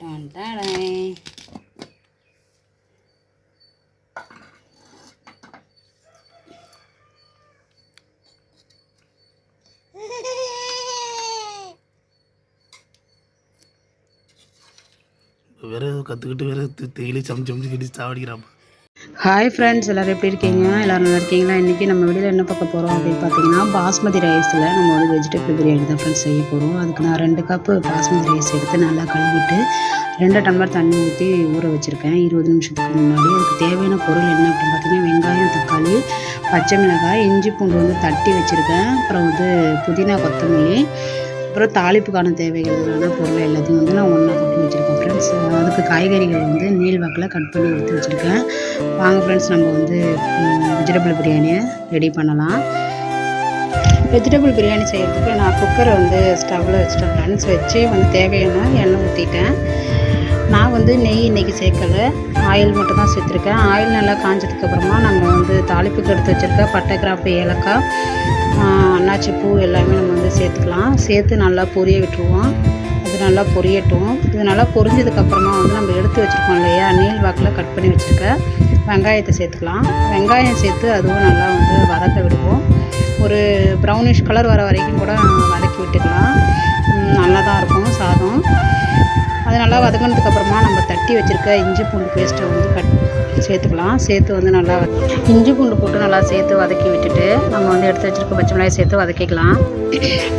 Don டாடாய். வேற ஏதோ கற்றுக்கிட்டு வேற தேயிலை சமைச்சு சமைச்சு கட்டி சாவடிக்கிறாப்ப ஹாய் ஃப்ரெண்ட்ஸ் எல்லோரும் எப்படி இருக்கீங்க? எல்லோரும் நல்லா இருக்கீங்களா? இன்றைக்கி நம்ம வெளியில் என்ன பார்க்க போகிறோம் அப்படின்னு பார்த்தீங்கன்னா பாஸ்மதி ரைஸில் நம்ம வந்து வெஜிடபிள் பிரியாணி தான் ஃப்ரெண்ட்ஸ் செய்ய போகிறோம் அதுக்கு நான் ரெண்டு கப்பு பாஸ்மதி ரைஸ் எடுத்து நல்லா கழுவிட்டு ரெண்டு டம்ளர் தண்ணி ஊற்றி ஊற வச்சுருக்கேன். இருபது நிமிஷத்துக்கு முன்னாடி. அதுக்கு தேவையான பொருள் என்ன அப்படின்னு பார்த்தீங்கன்னா வெங்காயம் தக்காளி பச்சை மிளகாய் இஞ்சி பூண்டு வந்து தட்டி வச்சுருக்கேன். அப்புறம் வந்து புதினா கொத்தமல்லி அப்புறம் தாளிப்புக்கான தேவைகளான பொருள் எல்லாத்தையும் வந்து நான் ஒன்றா பத்து காய்கறிகள் வந்து நீள்வாக்கில் கட் பண்ணி எடுத்து வச்சுருக்கேன். வாங்க ஃப்ரெண்ட்ஸ் நம்ம வந்து வெஜிடபிள் பிரியாணியை ரெடி பண்ணலாம். வெஜிடபிள் பிரியாணி செய்கிறதுக்கு நான் குக்கரை வந்து ஸ்டவ்வில் வச்சுட்டேன் ஃப்ரெண்ட்ஸ் வச்சு வந்து தேவையான எண்ணெய் ஊற்றிட்டேன் நான் வந்து நெய் இன்றைக்கி சேர்க்கலை. ஆயில் மட்டும் தான் சேர்த்துருக்கேன். ஆயில் நல்லா காஞ்சதுக்கப்புறமா நம்ம வந்து தாளிப்புக்கு எடுத்து வச்சுருக்க பட்டை கிராம்பு ஏலக்காய் அன்னாச்சி பூ எல்லாமே நம்ம வந்து சேர்த்துக்கலாம். சேர்த்து நல்லா பொரிய விட்டுருவோம். நல்லா பொரியட்டும். இது நல்லா பொரிஞ்சதுக்கப்புறமா வந்து நம்ம எடுத்து வச்சுருக்கோம் இல்லையா? நீல் வாக்கில் கட் பண்ணி வச்சுருக்க வெங்காயத்தை சேர்த்துக்கலாம். வெங்காயம் சேர்த்து அதுவும் நல்லா வந்து வதக்க விடுவோம். ஒரு ப்ரௌனிஷ் கலர் வர வரைக்கும் கூட வதக்கி விட்டுக்கலாம். நல்லா தான் இருக்கும் சாதம். அது நல்லா வதங்கினதுக்கப்புறமா நம்ம தட்டி வச்சுருக்க இஞ்சி பூண்டு பேஸ்ட்டை வந்து கட் சேர்த்துக்கலாம். சேர்த்து வந்து நல்லா இஞ்சி பூண்டு போட்டு நல்லா சேர்த்து வதக்கி விட்டுட்டு நம்ம வந்து எடுத்து வச்சுருக்க பச்சை மிளகாய் சேர்த்து வதக்கிக்கலாம்.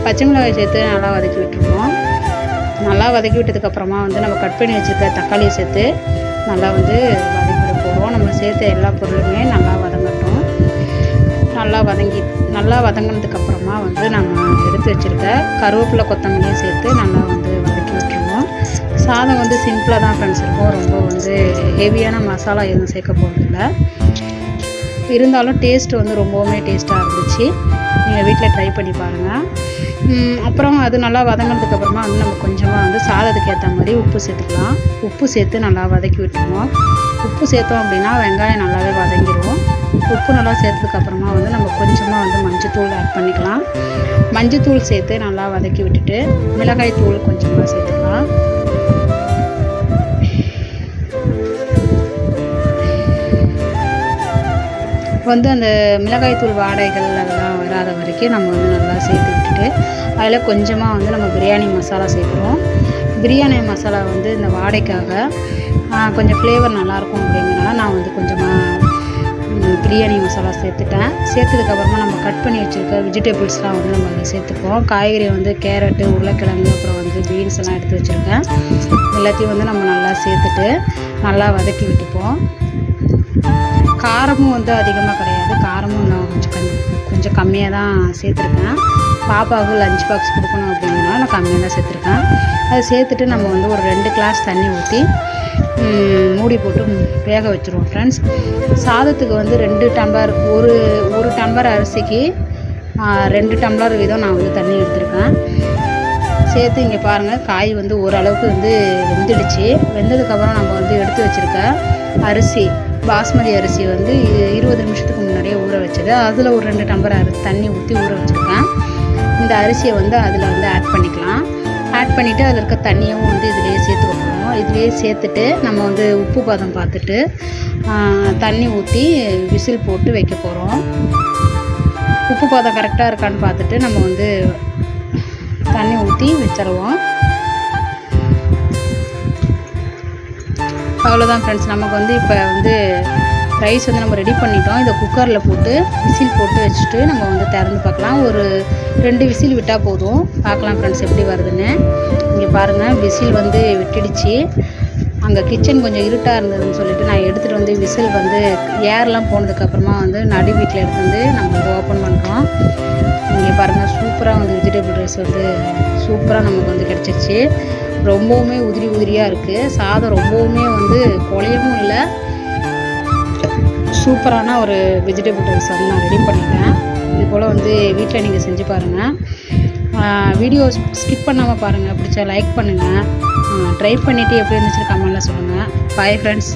பச்சை மிளகாய் சேர்த்து நல்லா வதக்கி விட்டுருவோம். நல்லா வதக்கி விட்டதுக்கப்புறமா வந்து நம்ம கட் பண்ணி வச்சுருக்க தக்காளியை சேர்த்து நல்லா வந்து வதக்கி விட போகிறோம் நம்ம சேர்த்த எல்லா பொருளுமே நல்லா வதங்கட்டும். நல்லா வதங்கி நல்லா வதங்கினதுக்கப்புறமா வந்து நம்ம எடுத்து வச்சுருக்க கருவேப்பிலை கொத்தமல்லியும் சேர்த்து நல்லா வந்து வதக்கி விட்டுருவோம் சாதம் வந்து சிம்பிளாக தான் ஃப்ரெண்ட்ஸ் இருக்கும் ரொம்ப வந்து ஹெவியான மசாலா எதுவும் சேர்க்க போகிறதில்ல இருந்தாலும் டேஸ்ட் வந்து ரொம்பவுமே டேஸ்ட்டாக இருந்துச்சு. நீங்கள் வீட்டில் ட்ரை பண்ணி பாருங்கள் அப்புறம் அது நல்லா வதங்கினதுக்கு அப்புறமா வந்து நம்ம கொஞ்சமாக வந்து சாதத்துக்கு ஏற்ற மாதிரி உப்பு சேர்த்துக்கலாம். உப்பு சேர்த்து நல்லா வதக்கி விட்டுருவோம். உப்பு சேர்த்தோம் அப்படின்னா வெங்காயம் நல்லாவே வதங்கிடுவோம் உப்பு நல்லா சேர்த்ததுக்கு அப்புறமா வந்து நம்ம கொஞ்சமாக வந்து மஞ்சத்தூள் ஆட் பண்ணிக்கலாம். மஞ்சத்தூள் சேர்த்து நல்லா வதக்கி விட்டுட்டு மிளகாய் தூள் கொஞ்சமாக சேர்த்துக்கலாம். வந்து அந்த மிளகாய்த்தூள் வாடைகள் அதெல்லாம் வராத வரைக்கும் நம்ம வந்து நல்லா சேர்த்து விட்டுட்டு அதில் கொஞ்சமாக வந்து நம்ம பிரியாணி மசாலா சேர்க்குறோம். பிரியாணி மசாலா வந்து இந்த வாடைக்காக கொஞ்சம் ஃப்ளேவர் நல்லாயிருக்கும் அப்படிங்கிறனால நான் வந்து கொஞ்சமாக பிரியாணி மசாலா சேர்த்துட்டேன். சேர்த்ததுக்கப்புறமா நம்ம கட் பண்ணி வச்சுருக்க வெஜிடபிள்ஸ்லாம் வந்து நம்ம அதில் சேர்த்துப்போம் காய்கறி வந்து கேரட்டு உருளைக்கிழங்கு அப்புறம் வந்து பீன்ஸ் எல்லாம் எடுத்து வச்சுருக்கேன். எல்லாத்தையும் வந்து நம்ம நல்லா சேர்த்துட்டு நல்லா வதக்கி விட்டுப்போம். காரமும் வந்து அதிகமாக கிடையாது. காரமும் நான் கொஞ்சம் கம்மி கொஞ்சம் கம்மியாக தான் சேர்த்துருக்கேன். பாப்பாவுக்கு லஞ்ச் பாக்ஸ் கொடுக்கணும் அப்படிங்கிறனால நான் கம்மியாக தான் சேர்த்துருக்கேன். அதை சேர்த்துட்டு நம்ம வந்து ஒரு ரெண்டு கிளாஸ் தண்ணி ஊற்றி மூடி போட்டு வேக வச்சுருவோம் ஃப்ரெண்ட்ஸ் சாதத்துக்கு வந்து ரெண்டு டம்ளர் ஒரு ஒரு டம்ளர் அரிசிக்கு ரெண்டு டம்ளர் வீதம் நான் வந்து தண்ணி எடுத்திருக்கேன். சேர்த்து இங்கே பாருங்கள் காய் வந்து ஓரளவுக்கு வந்து வெந்துடுச்சு. வெந்ததுக்கப்புறம் நம்ம வந்து எடுத்து வச்சுருக்க அரிசி பாஸ்மதி அரிசி வந்து இருபது நிமிஷத்துக்கு முன்னாடியே ஊற வச்சது. அதில் ஒரு ரெண்டு டம்பர் அரிசி தண்ணி ஊற்றி ஊற வச்சுருக்கேன். இந்த அரிசியை வந்து அதில் வந்து ஆட் பண்ணிக்கலாம். ஆட் பண்ணிவிட்டு அதில் இருக்க தண்ணியும் வந்து இதிலேயே சேர்த்து வைக்கணும். இதுலேயே சேர்த்துட்டு நம்ம வந்து உப்பு பதம் பார்த்துட்டு தண்ணி ஊற்றி விசில் போட்டு வைக்க போகிறோம் உப்பு பதம் கரெக்டாக இருக்கான்னு பார்த்துட்டு நம்ம வந்து தண்ணி ஊற்றி வச்சிருவோம். அவ்வளோதான் ஃப்ரெண்ட்ஸ் நமக்கு வந்து இப்போ வந்து ரைஸ் வந்து நம்ம ரெடி பண்ணிட்டோம். இதை குக்கரில் போட்டு விசில் போட்டு வச்சுட்டு நம்ம வந்து திறந்து பார்க்கலாம். ஒரு ரெண்டு விசில் விட்டால் போதும். பார்க்கலாம் ஃப்ரெண்ட்ஸ் எப்படி வருதுன்னு. இங்கே பாருங்கள் விசில் வந்து விட்டுடுச்சு. அங்கே கிச்சன் கொஞ்சம் இருட்டாக இருந்ததுன்னு சொல்லிட்டு நான் எடுத்துகிட்டு வந்து விசில் வந்து ஏர்லாம் போனதுக்கப்புறமா வந்து நடு வீட்டில் எடுத்து வந்து நம்ம வந்து ஓப்பன் பண்ணுறோம் இங்கே பாருங்கள் சூப்பராக வந்து வெஜிடபிள் ரைஸ் வந்து சூப்பராக நமக்கு வந்து கிடச்சிருச்சு. ரொம்பவுமே உதிரி உதிரியாக இருக்குது சாதம் ரொம்பவுமே வந்து குலையவும் இல்லை. சூப்பரான ஒரு வெஜிடபிள் ரைஸ் வந்து நான் ரெடி பண்ணிட்டேன். இது போல் வந்து வீட்டில் நீங்கள் செஞ்சு பாருங்கள் வீடியோ ஸ்கிப் பண்ணாமல் பாருங்கள் பிடிச்சா லைக் பண்ணுங்கள் ட்ரை பண்ணிவிட்டு எப்படி இருந்துச்சு கமெண்டில் சொல்லுங்கள் பாய் ஃப்ரெண்ட்ஸ்